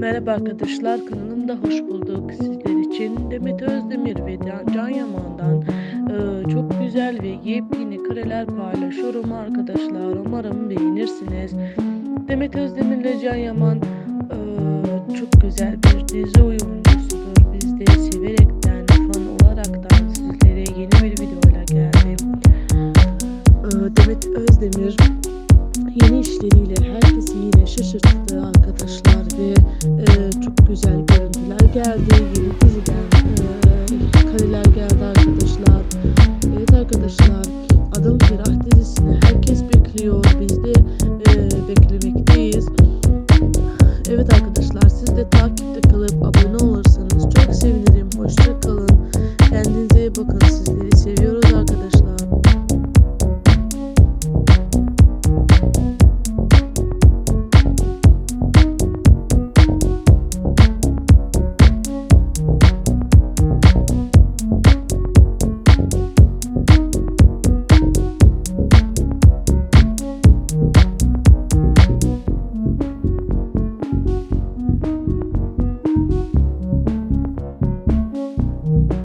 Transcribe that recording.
Merhaba arkadaşlar kanalımda hoş bulduk. Sizler için Demet Özdemir ve Can Yaman'dan e, çok güzel ve yepyeni kareler paylaşıyorum arkadaşlar. Umarım beğenirsiniz. Demet Özdemir ile Can Yaman e, çok güzel bir dizi oyuncusudur. Biz de severekten fan olaraktan sizlere yeni bir videoyla geldim. E, Demet Özdemir yeni işleriyle herkesi yine şaşırttı arkadaşlar ve güzel görüntüler geldi. Yeni diziden e, kareler geldi arkadaşlar. Evet arkadaşlar Adam Ferah dizisini herkes bekliyor. Biz de e, beklemekteyiz. Evet arkadaşlar siz de takipte kalıp abone olursanız çok sevinirim. Hoşça kalın. Kendinize iyi bakın.